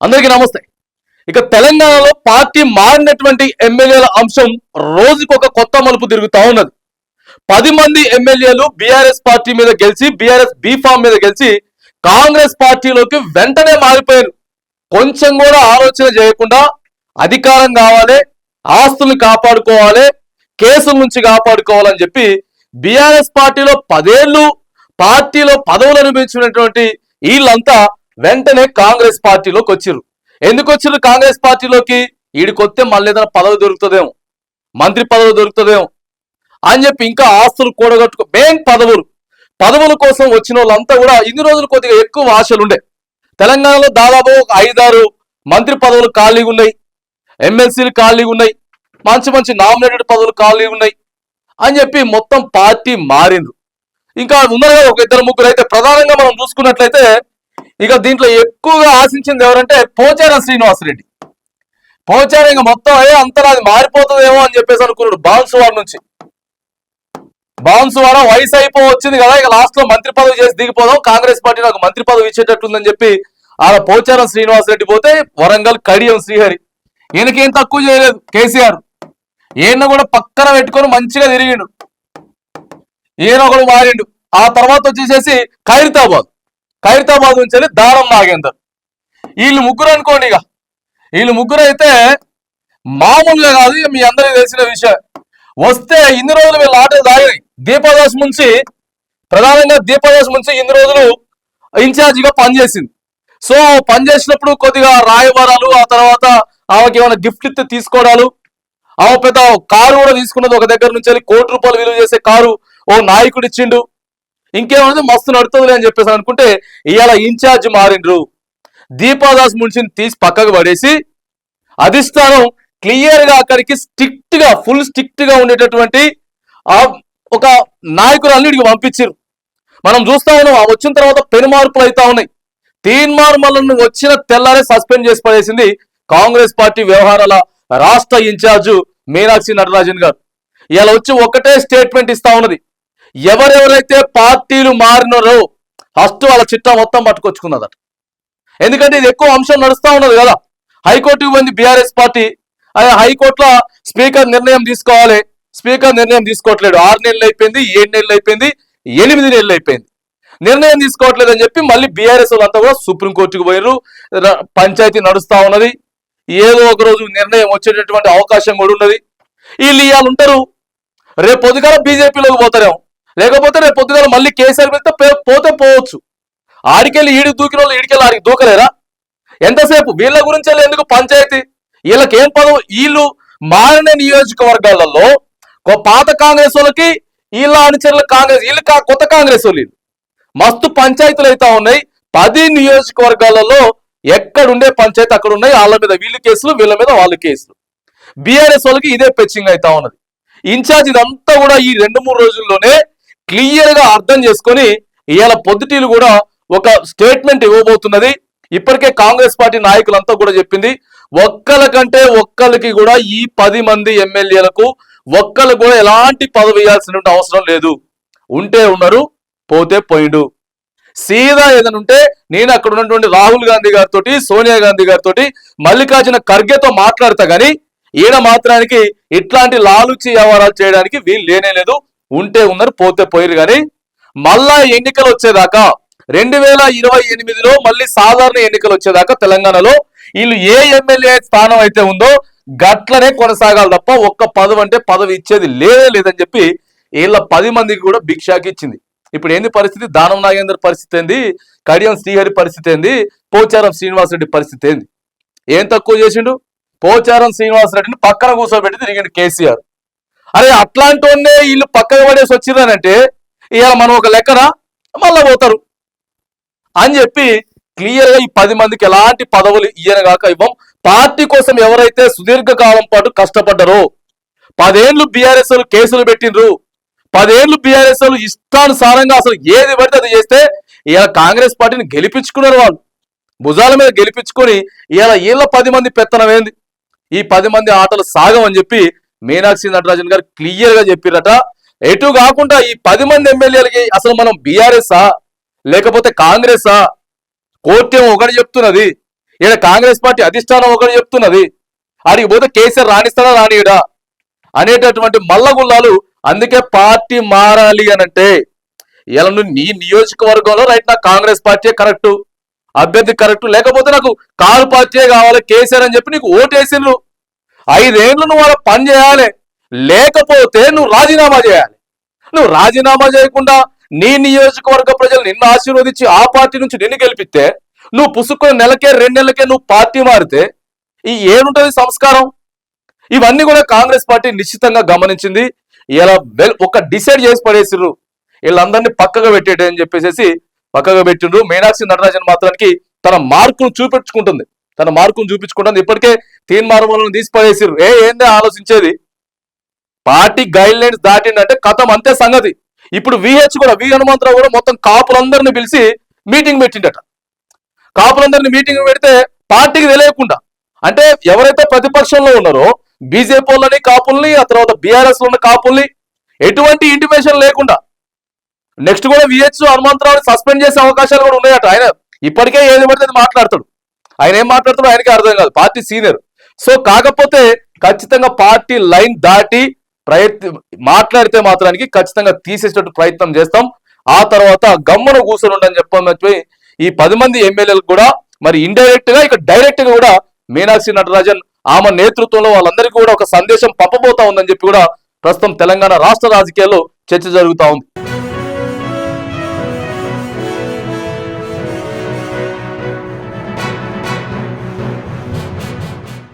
అందరికీ నమస్తే. ఇక తెలంగాణలో పార్టీ మారినటువంటి ఎమ్మెల్యేల అంశం రోజుకొక కొత్త మలుపు తిరుగుతా ఉన్నది. పది మంది ఎమ్మెల్యేలు బీఆర్ఎస్ పార్టీ మీద గెలిచి బీఆర్ఎస్ బీఫామ్ మీద గెలిచి కాంగ్రెస్ పార్టీలోకి వెంటనే మారిపోయారు. కొంచెం కూడా ఆలోచన చేయకుండా అధికారం కావాలి ఆస్తుల్ని కాపాడుకోవాలి కేసుల నుంచి కాపాడుకోవాలని చెప్పి బీఆర్ఎస్ పార్టీలో పదేళ్ళు పార్టీలో పదవులు అనుభవించినటువంటి వీళ్ళంతా వెంటనే కాంగ్రెస్ పార్టీలోకి వచ్చిర్రు. ఎందుకు వచ్చిర్రు కాంగ్రెస్ పార్టీలోకి? ఈడికొస్తే మళ్ళీ ఏదైనా పదవి దొరుకుతుందేమో. మంత్రి పదవి దొరుకుతుందేమో. అని చెప్పి ఇంకా ఆస్తులు కూడగట్టుకో బ్యాంక్ పదవులు. పదవుల కోసం వచ్చిన వాళ్ళంతా కూడా ఇన్ని రోజులు కొద్దిగా ఎక్కువ ఆశలు ఉండే. తెలంగాణలో దాదాపు ఒక ఐదారు మంత్రి పదవులు ఖాళీగా ఉన్నాయి. ఎమ్మెల్సీలు ఖాళీగా ఉన్నాయి. మంచి మంచి నామినేటెడ్ పదవులు ఖాళీగా ఉన్నాయి. అని చెప్పి మొత్తం పార్టీ మారింది. ఇంకా ఉన్నారు ఒక ఇద్దరు ముగ్గురు. అయితే ప్రధానంగా మనం చూసుకున్నట్లయితే ఇక దీంట్లో ఎక్కువగా ఆశించింది ఎవరంటే పోచారం శ్రీనివాసరెడ్డి. పోచారం ఇంకా మొత్తం ఏ అంతా అది మారిపోతుందేమో అని చెప్పేసి అనుకున్నాడు బాన్సువాడ నుంచి. బాన్సువాడ వయసు అయిపో వచ్చింది కదా ఇక లాస్ట్లో మంత్రి పదవి చేసి దిగిపోదాం కాంగ్రెస్ పార్టీ నాకు మంత్రి పదవి ఇచ్చేటట్టుందని చెప్పి ఆడ పోచారం శ్రీనివాసరెడ్డి పోతే వరంగల్ కడియం శ్రీహరి. ఈయనకేం తక్కువ చేయలేదు కేసీఆర్. ఈయన కూడా పక్కన పెట్టుకొని మంచిగా తిరిగిండు. ఈయన ఒకడు మారిండు. ఆ తర్వాత వచ్చేసేసి ఖైరతాబాద్. ఖైరతాబాద్ నుంచి వెళ్ళి దారం నాగేందర్ వీళ్ళు ముగ్గురు అనుకోండి ఇక. వీళ్ళు ముగ్గురు అయితే మామూలుగా కాదు మీ అందరికీ తెలిసిన విషయం. వస్తే ఇన్ని రోజులు వీళ్ళ ఆటలు దాగినాయి దీపదాస్ ముంచి ప్రధానంగా దీపదాస్ ముంచి ఇన్ని రోజులు ఇన్ఛార్జిగా పనిచేసింది. సో పనిచేసినప్పుడు కొద్దిగా రాయబారాలు ఆ తర్వాత ఆమెకి ఏమైనా గిఫ్ట్ ఇస్తే తీసుకోవడాలు. ఆమె పెద్ద కారు కూడా తీసుకున్నది ఒక దగ్గర నుంచి వెళ్ళి కోటి రూపాయలు విలువ చేసే కారు ఓ నాయకుడు ఇచ్చిండు ఇంకేమైనా మస్తు నడుతుంది అని చెప్పేసి అనుకుంటే ఇవాళ ఇన్ఛార్జ్ మారిండ్రు. దీపాదాస్ మున్షిని తీసి పక్కకు పడేసి అధిష్టానం క్లియర్గా అక్కడికి స్ట్రిక్ట్గా ఫుల్ స్ట్రిక్ట్గా ఉండేటటువంటి ఆ ఒక నాయకురాల్ని పంపించారు మనం చూస్తా ఉన్నాం వచ్చిన తర్వాత పెను మార్పులు అవుతా ఉన్నాయి. తీన్మార్ మల్లన్ వచ్చిన తెల్లారే సస్పెండ్ చేసి పడేసింది కాంగ్రెస్ పార్టీ వ్యవహారాల రాష్ట్ర ఇన్ఛార్జ్ మీనాక్షి నటరాజన్ గారు. ఇలా వచ్చి ఒకటే స్టేట్మెంట్ ఇస్తా ఉన్నది. ఎవరెవరైతే పార్టీలు మారినారో ఫస్ట్ వాళ్ళ చిట్టా మొత్తం పట్టుకొచ్చుకున్నదట. ఎందుకంటే ఇది ఎక్కువ అంశం నడుస్తూ ఉన్నది కదా. హైకోర్టుకు పోయింది బీఆర్ఎస్ పార్టీ. అదే హైకోర్టులో స్పీకర్ నిర్ణయం తీసుకోవాలి. స్పీకర్ నిర్ణయం తీసుకోవట్లేడు ఆరు నెలలు అయిపోయింది ఏడు నెలలు అయిపోయింది ఎనిమిది నెలలు అయిపోయింది. నిర్ణయం తీసుకోవట్లేదు అని చెప్పి మళ్ళీ బీఆర్ఎస్ వాళ్ళంతా కూడా సుప్రీంకోర్టుకు పోయారు పంచాయతీ నడుస్తూ ఉన్నది. ఏదో ఒక రోజు నిర్ణయం వచ్చేటటువంటి అవకాశం కూడా ఉన్నది. వీళ్ళు ఇవాళ ఉంటారు రేపు పొద్దుగాల బీజేపీలోకి పోతారేమో. లేకపోతే రేపు పొద్దుగాల మళ్ళీ కేసీఆర్ వెళ్తే పోతే పోవచ్చు. ఆడికెళ్ళి ఈడి దూకిన వాళ్ళు ఈడికెళ్ళి ఆడికి దూకలేరా? ఎంతసేపు? వీళ్ళ గురించి ఎందుకు పంచాయతీ? వీళ్ళకి ఏం పదవు? వీళ్ళు మారిన నియోజకవర్గాలలో పాత కాంగ్రెస్ వాళ్ళకి వీళ్ళ అనుచరుల కాంగ్రెస్ వీళ్ళు కా- కొత్త కాంగ్రెస్ వాళ్ళు మస్తు పంచాయతీలు అయితే ఉన్నాయి. పది నియోజకవర్గాలలో ఎక్కడుండే పంచాయతీ అక్కడ ఉన్నాయి వాళ్ళ మీద వీళ్ళు కేసులు వీళ్ళ మీద వాళ్ళ కేసులు. బీఆర్ఎస్ వాళ్ళకి ఇదే పెచ్చింగ్ అవుతా ఉన్నది. ఇన్ఛార్జ్ ఇదంతా కూడా ఈ రెండు మూడు రోజుల్లోనే క్లియర్గా అర్థం చేసుకొని ఇవాళ పొద్దుటీలు కూడా ఒక స్టేట్మెంట్ ఇవ్వబోతున్నది. ఇప్పటికే కాంగ్రెస్ పార్టీ నాయకులంతా కూడా చెప్పింది ఒక్కల కంటే ఒక్కరికి కూడా ఈ పది మంది ఎమ్మెల్యేలకు ఒక్కరు కూడా ఎలాంటి పదవి ఇవ్వాల్సిన అవసరం లేదు. ఉంటే ఉన్నారు పోతే పోయిండు. సీదా ఏదైనా ఉంటే నేను అక్కడ ఉన్నటువంటి రాహుల్ గాంధీ గారితో సోనియా గాంధీ గారితో మల్లికార్జున ఖర్గేతో మాట్లాడతా గానీ ఈయన మాత్రానికి ఇట్లాంటి లాలుచి వ్యవహారాలు చేయడానికి వీలు లేనే లేదు. ఉంటే ఉన్నారు పోతే పోయారు కానీ మళ్ళా ఎన్నికలు వచ్చేదాకా రెండు వేల ఇరవై ఎనిమిదిలో మళ్ళీ సాధారణ ఎన్నికలు వచ్చేదాకా తెలంగాణలో వీళ్ళు ఏ ఎమ్మెల్యే స్థానం అయితే ఉందో గట్లనే కొనసాగాలి తప్ప ఒక్క పదవి అంటే పదవి ఇచ్చేది లేదే లేదని చెప్పి వీళ్ళ పది మందికి కూడా భిక్షాకి ఇచ్చింది ఇప్పుడు ఏంది పరిస్థితి? దానం నాగేందర్ పరిస్థితి ఏంది? కడియం శ్రీహరి పరిస్థితి ఏంది? పోచారం శ్రీనివాసరెడ్డి పరిస్థితి ఏంది? ఏం తక్కువ చేసిండు? పోచారం శ్రీనివాసరెడ్డిని పక్కన కూర్చోబెట్టి తిరిగిండు కేసీఆర్. అరే అట్లాంటి వాడినే వీళ్ళు పక్కన పడేసి వచ్చిందనంటే ఇవాళ మనం ఒక లెక్కన మళ్ళా పోతారు. అని చెప్పి క్లియర్గా ఈ పది మందికి ఎలాంటి పదవులు ఇయ్యనగాక ఇవ్వం. పార్టీ కోసం ఎవరైతే సుదీర్ఘకాలం పాటు కష్టపడ్డారో పదేళ్ళు బీఆర్ఎస్ కేసులు పెట్టిండ్రు పదేళ్ళు బీఆర్ఎస్ ఇష్టానుసారంగా అసలు ఏది పడితే అది చేస్తే ఇలా కాంగ్రెస్ పార్టీని గెలిపించుకున్నారు వాళ్ళు. భుజాల మీద గెలిపించుకొని ఇలా వీళ్ళ పది మంది పెత్తనమేంది? ఈ పది మంది ఆటలు సాగమని చెప్పి మీనాక్షి నటరాజన్ గారు క్లియర్గా చెప్పిరట ఎటు కాకుండా ఈ పది మంది ఎమ్మెల్యేలకి అసలు మనం బీఆర్ఎస్ఆ లేకపోతే కాంగ్రెసా కోర్టు ఒకటి చెప్తున్నది. ఈడ కాంగ్రెస్ పార్టీ అధిష్టానం ఒకటి చెప్తున్నది. అడిగిపోతే పోతే కేసీఆర్ రాణిస్తాడా రానియడా? అనేటటువంటి మల్లగుల్లాలు అందుకే పార్టీ మారాలి అని అంటే ఇలా నువ్వు నీ నియోజకవర్గంలో రైట్ నాకు కాంగ్రెస్ పార్టీ కరెక్టు అభ్యర్థి కరెక్ట్ లేకపోతే నాకు కారు పార్టీ కావాలి కేసీఆర్ అని చెప్పి నీకు ఓటేసిండ్రు. ఐదేళ్ళు నువ్వు అలా పని చేయాలి. లేకపోతే నువ్వు రాజీనామా చేయాలి. నువ్వు రాజీనామా చేయకుండా నీ నియోజకవర్గ ప్రజలు నిన్ను ఆశీర్వదించి ఆ పార్టీ నుంచి నిన్ను గెలిపిస్తే నువ్వు పుసుక్కుని నెలకే రెండు నెలలకే నువ్వు పార్టీ మారితే ఈ ఏముంటుంది సంస్కారం. ఇవన్నీ కూడా కాంగ్రెస్ పార్టీ నిశ్చితంగా గమనించింది. ఇలా బెల్ ఒక డిసైడ్ చేసి పడేసిర్రు. వీళ్ళందరినీ పక్కగా పెట్టేటని అని చెప్పేసి పక్కగా పెట్టిండ్రు. మీనాక్షి నటరాజన్ మాత్రానికి తన మార్కును చూపించుకుంటుంది తన మార్కును చూపించుకుంటుంది. ఇప్పటికే తీన్ మార్మలను తీసి ఏ ఏందే ఆలోచించేది? పార్టీ గైడ్ లైన్స్ దాటిందంటే కథం అంతే సంగతి. ఇప్పుడు విహెచ్ కూడా వి హనుమంతరావు కూడా మొత్తం కాపులందరిని పిలిచి మీటింగ్ పెట్టిండట. కాపులందరిని మీటింగ్ పెడితే పార్టీకి తెలియకుండా అంటే ఎవరైతే ప్రతిపక్షంలో ఉన్నారో బీజేపీ వాళ్ళని కాపుల్ని ఆ తర్వాత బీఆర్ఎస్లో ఉన్న కాపుల్ని ఎటువంటి ఇంటిమేషన్ లేకుండా నెక్స్ట్ కూడా విహెచ్ హనుమంతరావుని సస్పెండ్ చేసే అవకాశాలు కూడా ఉన్నాయట. ఆయన ఇప్పటికే ఏది పడితే మాట్లాడతాడు. ఆయన ఏం మాట్లాడుతాడో ఆయనకే అర్థం కాదు. Party senior. సో కాకపోతే ఖచ్చితంగా పార్టీ లైన్ దాటి ప్రయత్నం మాట్లాడితే మాత్రానికి ఖచ్చితంగా తీసేసేటట్టు ప్రయత్నం చేస్తాం. ఆ తర్వాత గమ్మున కూర్చొని ఉండని చెప్పని చెప్పి ఈ పది మంది ఎమ్మెల్యేలకు కూడా మరి ఇండైరెక్ట్గా ఇక డైరెక్ట్గా కూడా మీనాక్షి నటరాజన్ ఆమె నేతృత్వంలో వాళ్ళందరికీ కూడా ఒక సందేశం పంపబోతా ఉందని చెప్పి కూడా ప్రస్తుతం తెలంగాణ రాష్ట్ర రాజకీయాల్లో చర్చ జరుగుతా ఉంది.